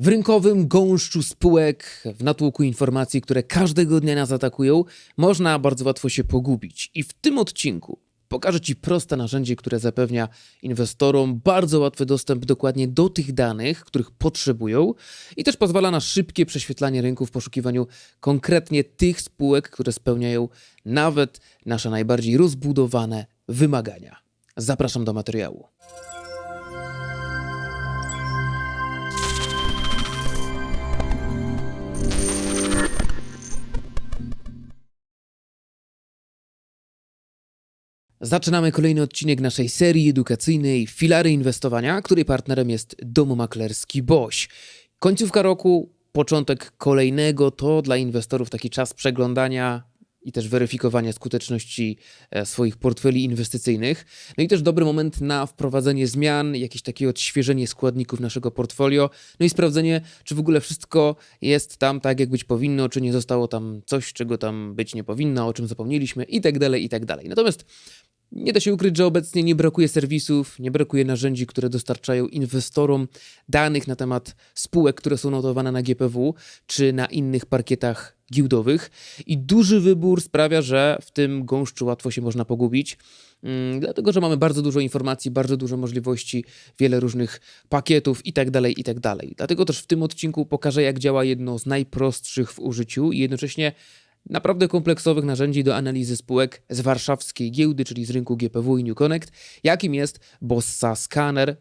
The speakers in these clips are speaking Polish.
W rynkowym gąszczu spółek, w natłoku informacji, które każdego dnia nas atakują, można bardzo łatwo się pogubić. I w tym odcinku pokażę Ci proste narzędzie, które zapewnia inwestorom bardzo łatwy dostęp dokładnie do tych danych, których potrzebują i też pozwala na szybkie prześwietlanie rynku w poszukiwaniu konkretnie tych spółek, które spełniają nawet nasze najbardziej rozbudowane wymagania. Zapraszam do materiału. Zaczynamy kolejny odcinek naszej serii edukacyjnej Filary Inwestowania, której partnerem jest dom maklerski BOŚ. Końcówka roku, początek kolejnego to dla inwestorów taki czas przeglądania i też weryfikowania skuteczności e, swoich portfeli inwestycyjnych. No i też dobry moment na wprowadzenie zmian, jakieś takie odświeżenie składników naszego portfolio, no i sprawdzenie, czy w ogóle wszystko jest tam tak, jak być powinno, czy nie zostało tam coś, czego tam być nie powinno, o czym zapomnieliśmy i tak dalej, i tak dalej. Natomiast nie da się ukryć, że obecnie nie brakuje serwisów, nie brakuje narzędzi, które dostarczają inwestorom danych na temat spółek, które są notowane na GPW czy na innych parkietach giełdowych. I duży wybór sprawia, że w tym gąszczu łatwo się można pogubić. mm, Dlatego, że mamy bardzo dużo informacji, bardzo dużo możliwości, wiele różnych pakietów i tak dalej, i tak. Dlatego też w tym odcinku pokażę, jak działa jedno z najprostszych w użyciu i jednocześnie naprawdę kompleksowych narzędzi do analizy spółek z warszawskiej giełdy, czyli z rynku GPW i New Connect, jakim jest Bossa Scanner.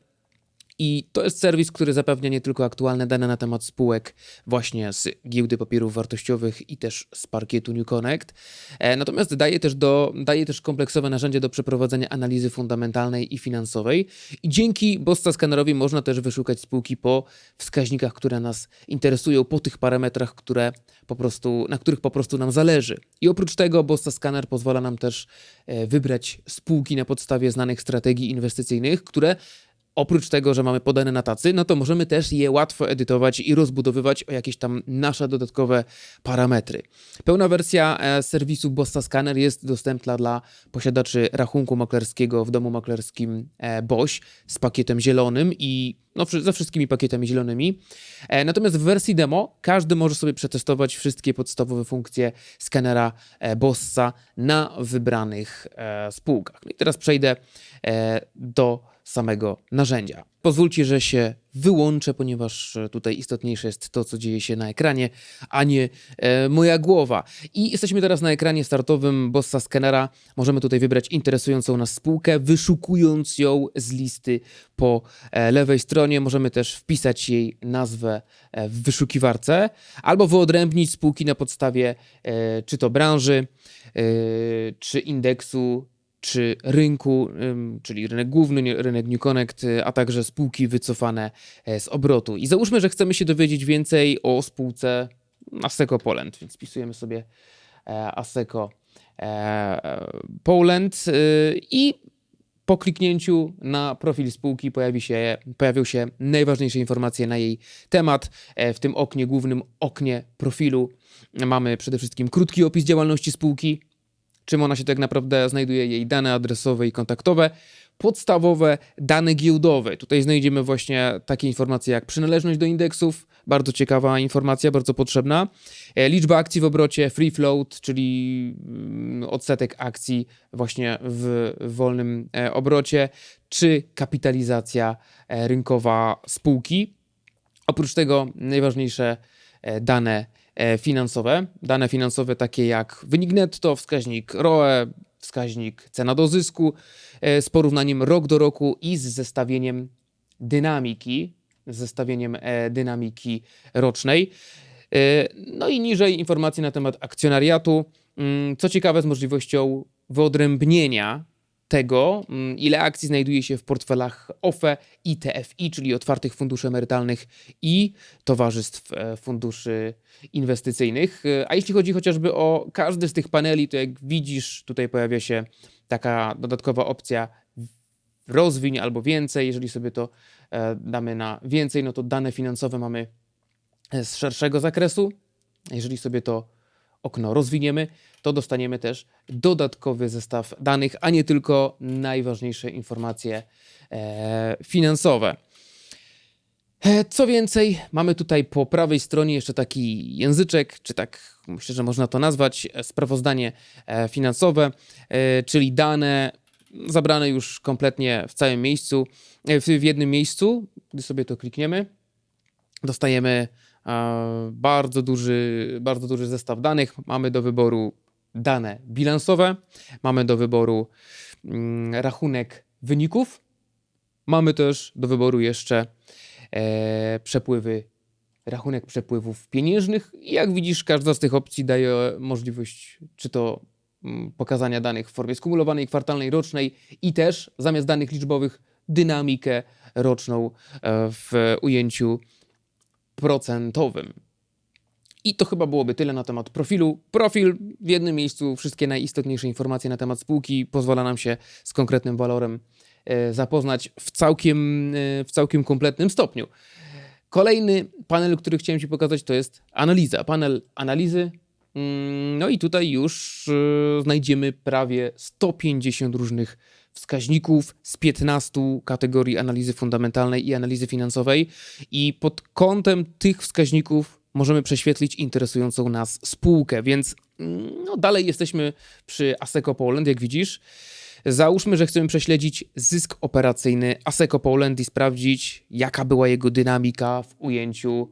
I to jest serwis, który zapewnia nie tylko aktualne dane na temat spółek właśnie z giełdy papierów wartościowych i też z parkietu New Connect, e, natomiast daje też, do, daje też kompleksowe narzędzie do przeprowadzenia analizy fundamentalnej i finansowej. I dzięki Bossa Scannerowi można też wyszukać spółki po wskaźnikach, które nas interesują, po tych parametrach, które po prostu, na których po prostu nam zależy. I oprócz tego Bossa Scanner pozwala nam też e, wybrać spółki na podstawie znanych strategii inwestycyjnych, które oprócz tego, że mamy podane na tacy, no to możemy też je łatwo edytować i rozbudowywać o jakieś tam nasze dodatkowe parametry. Pełna wersja e, serwisu Bossa Scanner jest dostępna dla posiadaczy rachunku maklerskiego w domu maklerskim e, BOŚ z pakietem zielonym i no, ze wszystkimi pakietami zielonymi. E, Natomiast w wersji demo każdy może sobie przetestować wszystkie podstawowe funkcje skanera Bossa na wybranych spółkach. No i teraz przejdę do samego narzędzia. Pozwólcie, że się wyłączę, ponieważ e, tutaj istotniejsze jest to, co dzieje się na ekranie, a nie e, moja głowa. I jesteśmy teraz na ekranie startowym Bossa Scanera. Możemy tutaj wybrać interesującą nas spółkę, wyszukując ją z listy po e, lewej stronie. Możemy też wpisać jej nazwę e, w wyszukiwarce, albo wyodrębnić spółki na podstawie e, czy to branży, e, czy indeksu, czy rynku, czyli rynek główny, rynek New Connect, y, a także spółki wycofane e, z obrotu. I załóżmy, że chcemy się dowiedzieć więcej o spółce Aseco Poland, więc wpisujemy sobie e, Aseco e, Poland y, i po kliknięciu na profil spółki pojawi się, pojawią się najważniejsze informacje na jej temat. W tym oknie, głównym oknie profilu mamy przede wszystkim krótki opis działalności spółki, czym ona się tak naprawdę znajduje, jej dane adresowe i kontaktowe, podstawowe dane giełdowe. Tutaj znajdziemy właśnie takie informacje jak przynależność do indeksów, bardzo ciekawa informacja, bardzo potrzebna, e, liczba akcji w obrocie, free float, czyli mm, odsetek akcji właśnie w wolnym e, obrocie, czy kapitalizacja e, rynkowa spółki. Oprócz tego najważniejsze dane finansowe. Dane finansowe takie jak wynik netto, wskaźnik ROE, wskaźnik cena do zysku e, z porównaniem rok do roku i z zestawieniem dynamiki, z zestawieniem e, dynamiki rocznej. E, No i niżej informacje na temat akcjonariatu. Mm, Co ciekawe, z możliwością wyodrębnienia tego, mm, ile akcji znajduje się w portfelach OFE i TFI, czyli otwartych funduszy emerytalnych i towarzystw e, funduszy inwestycyjnych. E, A jeśli chodzi chociażby o każdy z tych paneli, to jak widzisz, tutaj pojawia się taka dodatkowa opcja rozwiń albo więcej. Jeżeli sobie to e, damy na więcej, no to dane finansowe mamy z szerszego zakresu. Jeżeli sobie to okno rozwiniemy, to dostaniemy też dodatkowy zestaw danych, a nie tylko najważniejsze informacje e, finansowe. E, Co więcej, mamy tutaj po prawej stronie jeszcze taki języczek, czy tak myślę, że można to nazwać, e, sprawozdanie finansowe, czyli dane zabrane już kompletnie w całym miejscu, w jednym miejscu. Gdy sobie to klikniemy, dostajemy bardzo duży, bardzo duży zestaw danych. Mamy do wyboru dane bilansowe, mamy do wyboru mm, rachunek wyników, mamy też do wyboru jeszcze e, przepływy, rachunek przepływów pieniężnych. Jak widzisz, każda z tych opcji daje możliwość czy to mm, pokazania danych w formie skumulowanej, kwartalnej, rocznej i też zamiast danych liczbowych dynamikę roczną e, w ujęciu procentowym. I to chyba byłoby tyle na temat profilu. Profil w jednym miejscu, wszystkie najistotniejsze informacje na temat spółki pozwala nam się z konkretnym walorem e, zapoznać w całkiem, e, w całkiem kompletnym stopniu. Kolejny panel, który chciałem Ci pokazać, to jest analiza. Panel analizy. Mm, No i tutaj już e, znajdziemy prawie 150 różnych wskaźników z 15 kategorii analizy fundamentalnej i analizy finansowej. I pod kątem tych wskaźników możemy prześwietlić interesującą nas spółkę, więc mm, no, dalej jesteśmy przy Aseco Poland, jak widzisz. Załóżmy, że chcemy prześledzić zysk operacyjny Aseco Poland i sprawdzić, jaka była jego dynamika w ujęciu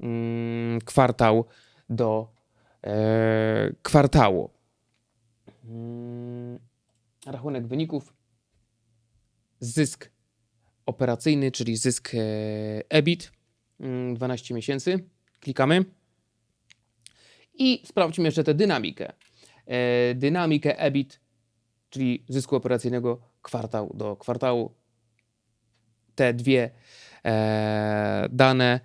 mm, kwartał do e, kwartału. Mm, rachunek wyników, zysk operacyjny, czyli zysk e, EBIT, mm, 12 miesięcy. Klikamy i sprawdźmy jeszcze tę dynamikę. E, Dynamikę EBIT, czyli zysku operacyjnego kwartał do kwartału. Te dwie e, dane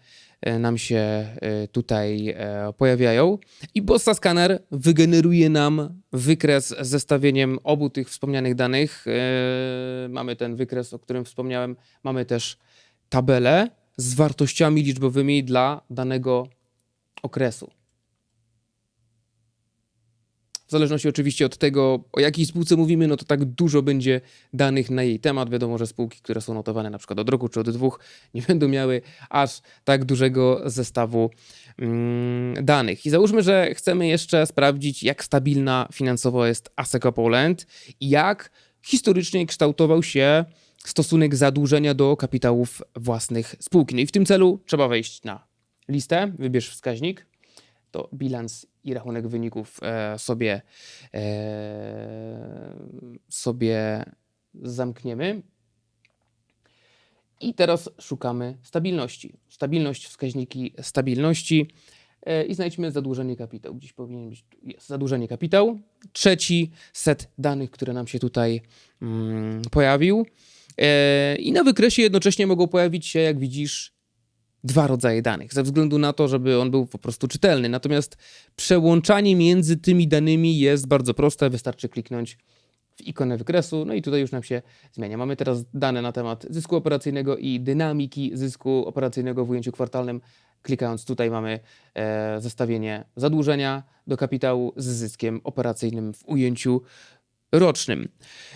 nam się e, tutaj e, pojawiają. I Bossa Scanner wygeneruje nam wykres z zestawieniem obu tych wspomnianych danych. E, Mamy ten wykres, o którym wspomniałem. Mamy też tabelę z wartościami liczbowymi dla danego okresu. Zależności oczywiście od tego, o jakiej spółce mówimy, no to tak dużo będzie danych na jej temat. Wiadomo, że spółki, które są notowane na przykład od roku czy od dwóch, nie będą miały aż tak dużego zestawu mm, danych. I załóżmy, że chcemy jeszcze sprawdzić, jak stabilna finansowo jest Aseco Poland i jak historycznie kształtował się stosunek zadłużenia do kapitałów własnych spółki. No i w tym celu trzeba wejść na listę, wybierz wskaźnik, to bilans i rachunek wyników e, sobie, e, sobie zamkniemy. I teraz szukamy stabilności. Stabilność, wskaźniki stabilności e, i znajdźmy zadłużenie kapitału. Gdzieś powinien być, jest zadłużenie kapitału. Trzeci set danych, który nam się tutaj mm, pojawił. I na wykresie jednocześnie mogą pojawić się, jak widzisz, dwa rodzaje danych, ze względu na to, żeby on był po prostu czytelny. Natomiast przełączanie między tymi danymi jest bardzo proste. Wystarczy kliknąć w ikonę wykresu, no i tutaj już nam się zmienia. Mamy teraz dane na temat zysku operacyjnego i dynamiki zysku operacyjnego w ujęciu kwartalnym. Klikając tutaj mamy e, zestawienie zadłużenia do kapitału z zyskiem operacyjnym w ujęciu rocznym.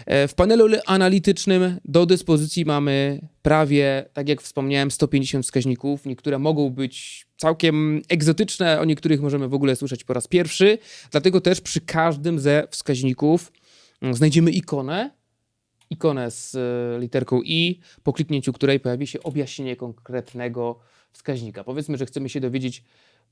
E, W panelu analitycznym do dyspozycji mamy prawie, tak jak wspomniałem, 150 wskaźników. Niektóre mogą być całkiem egzotyczne, o niektórych możemy w ogóle słyszeć po raz pierwszy. Dlatego też przy każdym ze wskaźników mm, znajdziemy ikonę, ikonę z e, literką i, po kliknięciu której pojawi się objaśnienie konkretnego wskaźnika. Powiedzmy, że chcemy się dowiedzieć,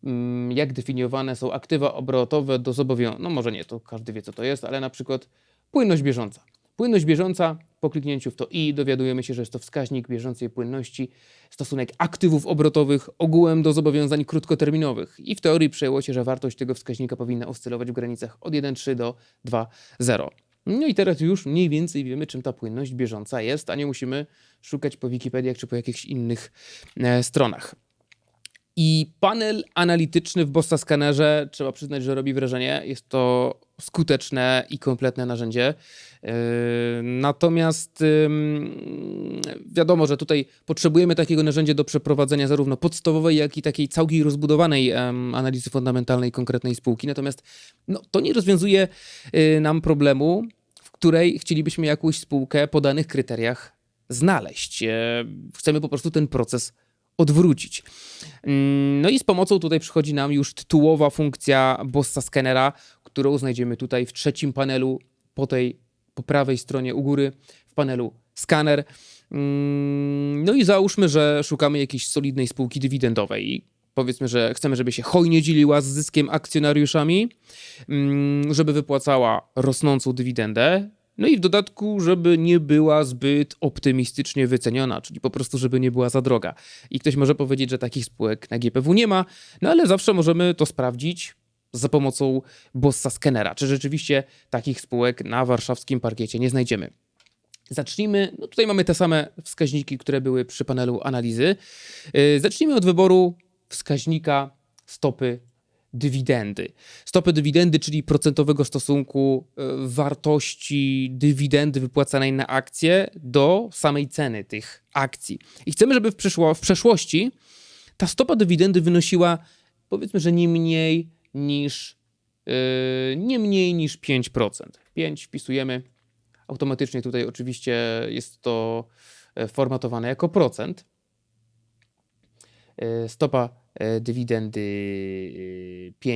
mm, jak definiowane są aktywa obrotowe do zobowiązań. No może nie, to każdy wie, co to jest, ale na przykład płynność bieżąca. Płynność bieżąca, po kliknięciu w to i dowiadujemy się, że jest to wskaźnik bieżącej płynności, stosunek aktywów obrotowych ogółem do zobowiązań krótkoterminowych. I w teorii przyjęło się, że wartość tego wskaźnika powinna oscylować w granicach od 1,3 do 2,0. No i teraz już mniej więcej wiemy, czym ta płynność bieżąca jest, a nie musimy szukać po Wikipediach czy po jakichś innych e, stronach. I panel analityczny w Bossa Scannerze, trzeba przyznać, że robi wrażenie. Jest to skuteczne i kompletne narzędzie. Yy, Natomiast wiadomo, że tutaj potrzebujemy takiego narzędzia do przeprowadzenia zarówno podstawowej, jak i takiej całkiem rozbudowanej analizy fundamentalnej konkretnej spółki. Natomiast no, to nie rozwiązuje y, nam problemu, w której chcielibyśmy jakąś spółkę po danych kryteriach znaleźć. E, Chcemy po prostu ten proces odwrócić. Mm, No i z pomocą tutaj przychodzi nam już tytułowa funkcja Bossa Scannera, którą znajdziemy tutaj w trzecim panelu po tej po prawej stronie u góry w panelu skaner. Mm, No i załóżmy, że szukamy jakiejś solidnej spółki dywidendowej powiedzmy, że chcemy, żeby się hojnie dzieliła z zyskiem akcjonariuszami, mm, żeby wypłacała rosnącą dywidendę. No i w dodatku, żeby nie była zbyt optymistycznie wyceniona, czyli po prostu, żeby nie była za droga. I ktoś może powiedzieć, że takich spółek na GPW nie ma, no ale zawsze możemy to sprawdzić za pomocą Bossa Scannera, czy rzeczywiście takich spółek na warszawskim parkiecie nie znajdziemy. Zacznijmy, no tutaj mamy te same wskaźniki, które były przy panelu analizy. Yy, Zacznijmy od wyboru wskaźnika stopy dywidendy. Stopy dywidendy, czyli procentowego stosunku yy, wartości dywidendy wypłacanej na akcje do samej ceny tych akcji. I chcemy, żeby w, w przeszłości ta stopa dywidendy wynosiła powiedzmy, że nie mniej niż yy, nie mniej niż 5%. 5 wpisujemy automatycznie tutaj oczywiście jest to e, formatowane jako procent. E, Stopa e, dywidendy e,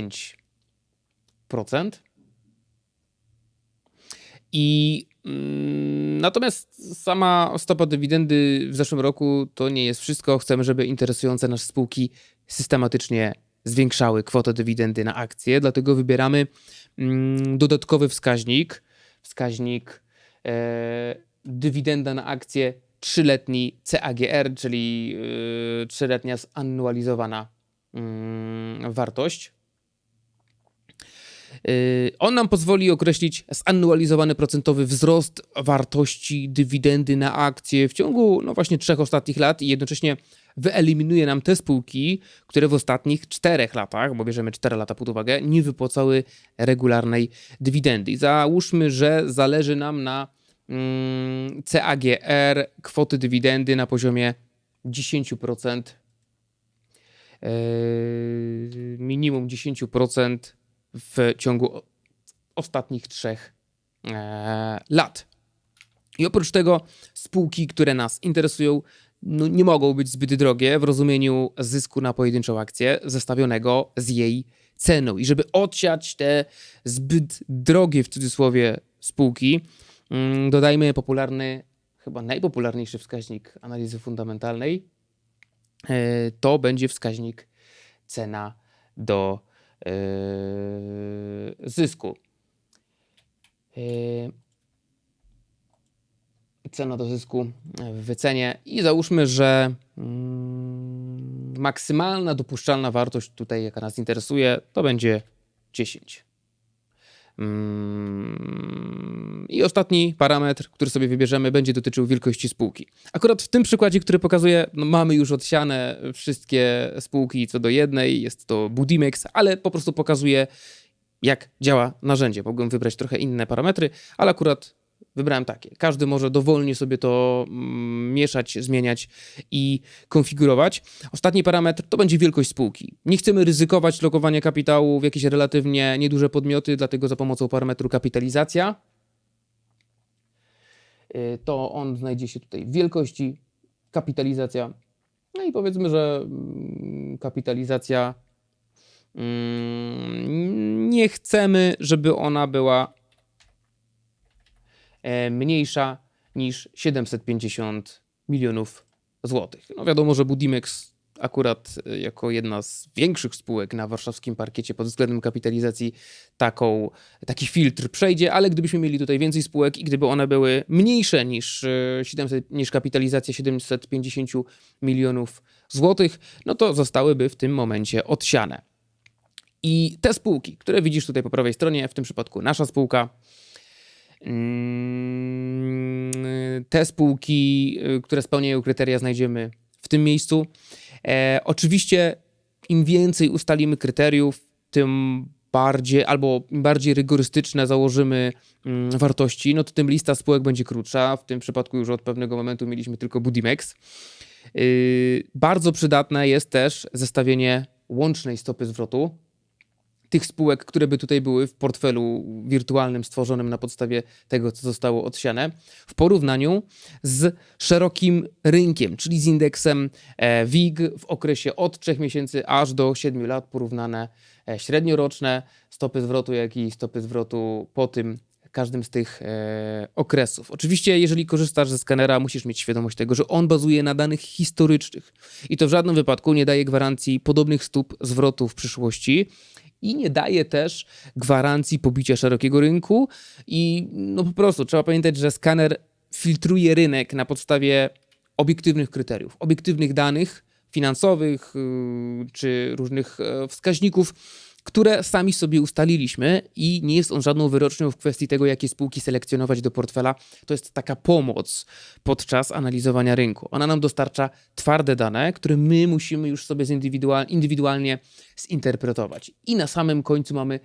5%. I mm, natomiast sama stopa dywidendy w zeszłym roku to nie jest wszystko. Chcemy, żeby interesujące nas spółki systematycznie zwiększały kwotę dywidendy na akcje, dlatego wybieramy mm, dodatkowy wskaźnik, wskaźnik e, dywidenda na akcję trzyletni CAGR, czyli e, trzyletnia zanualizowana mm, wartość. Yy, On nam pozwoli określić zanualizowany procentowy wzrost wartości dywidendy na akcje w ciągu no właśnie trzech ostatnich lat i jednocześnie wyeliminuje nam te spółki, które w ostatnich czterech latach, bo bierzemy 4 lata pod uwagę, nie wypłacały regularnej dywidendy. I załóżmy, że zależy nam na mm, CAGR kwoty dywidendy na poziomie 10%, yy, minimum 10% w ciągu ostatnich trzech e, lat. I oprócz tego spółki, które nas interesują, no nie mogą być zbyt drogie w rozumieniu zysku na pojedynczą akcję zestawionego z jej ceną. I żeby odsiać te zbyt drogie w cudzysłowie spółki, mm, dodajmy popularny, chyba najpopularniejszy wskaźnik analizy fundamentalnej. E, To będzie wskaźnik cena do zysku. E, Cena do zysku w wycenie i załóżmy, że mm, maksymalna dopuszczalna wartość tutaj, jaka nas interesuje, to będzie 10. Mm, I ostatni parametr, który sobie wybierzemy, będzie dotyczył wielkości spółki. Akurat w tym przykładzie, który pokazuję, no mamy już odsiane wszystkie spółki co do jednej, jest to Budimex, ale po prostu pokazuje, jak działa narzędzie. Mogłem wybrać trochę inne parametry, ale akurat wybrałem takie. Każdy może dowolnie sobie to mm, mieszać, zmieniać i konfigurować. Ostatni parametr to będzie wielkość spółki. Nie chcemy ryzykować lokowania kapitału w jakieś relatywnie nieduże podmioty, dlatego za pomocą parametru kapitalizacja y, to on znajdzie się tutaj w wielkości, kapitalizacja. No i powiedzmy, że mm, kapitalizacja mm, nie chcemy, żeby ona była mniejsza niż 750 milionów złotych. No wiadomo, że Budimex akurat e, jako jedna z większych spółek na warszawskim parkiecie pod względem kapitalizacji taką, taki filtr przejdzie, ale gdybyśmy mieli tutaj więcej spółek i gdyby one były mniejsze niż, e, 700, niż kapitalizacja 750 milionów złotych, no to zostałyby w tym momencie odsiane. I te spółki, które widzisz tutaj po prawej stronie, w tym przypadku nasza spółka, Te spółki, y, które spełniają kryteria, znajdziemy w tym miejscu. E, oczywiście, im więcej ustalimy kryteriów, tym bardziej albo bardziej rygorystyczne założymy mm, wartości, no to tym lista spółek będzie krótsza. W tym przypadku już od pewnego momentu mieliśmy tylko Budimex. Yy, bardzo przydatne jest też zestawienie łącznej stopy zwrotu tych spółek, które by tutaj były w portfelu wirtualnym stworzonym na podstawie tego, co zostało odsiane, w porównaniu z szerokim rynkiem, czyli z indeksem e, WIG w okresie od 3 miesięcy aż do 7 lat porównane e, średnioroczne. Stopy zwrotu, jak i stopy zwrotu po tym każdym z tych e, okresów. Oczywiście, jeżeli korzystasz ze skanera, musisz mieć świadomość tego, że on bazuje na danych historycznych. I to w żadnym wypadku nie daje gwarancji podobnych stóp zwrotu w przyszłości i nie daje też gwarancji pobicia szerokiego rynku. I no po prostu trzeba pamiętać, że skaner filtruje rynek na podstawie obiektywnych kryteriów, obiektywnych danych finansowych yy, czy różnych e, wskaźników, które sami sobie ustaliliśmy i nie jest on żadną wyrocznią w kwestii tego, jakie spółki selekcjonować do portfela. To jest taka pomoc podczas analizowania rynku. Ona nam dostarcza twarde dane, które my musimy już sobie zindywidual, indywidualnie zinterpretować. I na samym końcu mamy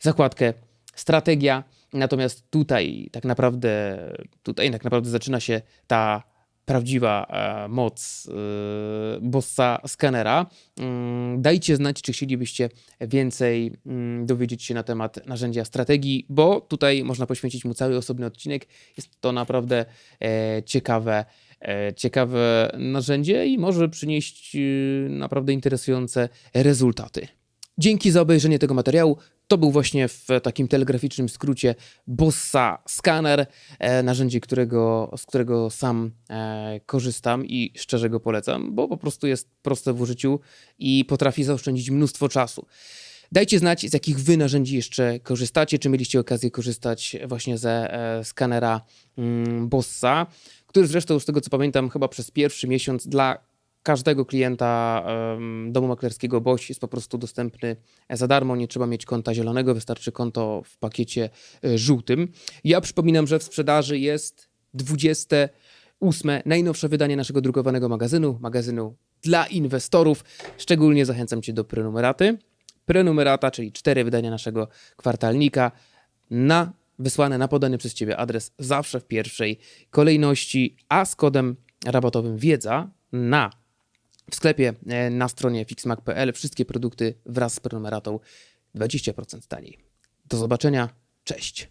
zakładkę strategia. Natomiast tutaj tak naprawdę, tutaj tak naprawdę zaczyna się ta prawdziwa e, moc e, bossa skanera. Mm, dajcie znać, czy chcielibyście więcej mm, dowiedzieć się na temat narzędzia strategii, bo tutaj można poświęcić mu cały osobny odcinek. Jest to naprawdę e, ciekawe, ciekawe narzędzie i może przynieść e, naprawdę interesujące rezultaty. Dzięki za obejrzenie tego materiału. To był właśnie w takim telegraficznym skrócie Bossa Scanner, e, narzędzie, którego, z którego sam e, korzystam i szczerze go polecam, bo po prostu jest proste w użyciu i potrafi zaoszczędzić mnóstwo czasu. Dajcie znać, z jakich wy narzędzi jeszcze korzystacie, czy mieliście okazję korzystać właśnie ze e, skanera mm, Bossa, który zresztą z tego co pamiętam chyba przez pierwszy miesiąc dla każdego klienta domu maklerskiego Boś jest po prostu dostępny za darmo. Nie trzeba mieć konta zielonego, wystarczy konto w pakiecie e, żółtym. Ja przypominam, że w sprzedaży jest 28 najnowsze wydanie naszego drukowanego magazynu, magazynu dla inwestorów. Szczególnie zachęcam Cię do prenumeraty. Prenumerata, czyli cztery wydania naszego kwartalnika na wysłane na podany przez Ciebie adres zawsze w pierwszej kolejności, a z kodem rabatowym wiedza na w sklepie e, na stronie fixmac.pl wszystkie produkty wraz z prenumeratą 20% taniej. Do zobaczenia, cześć.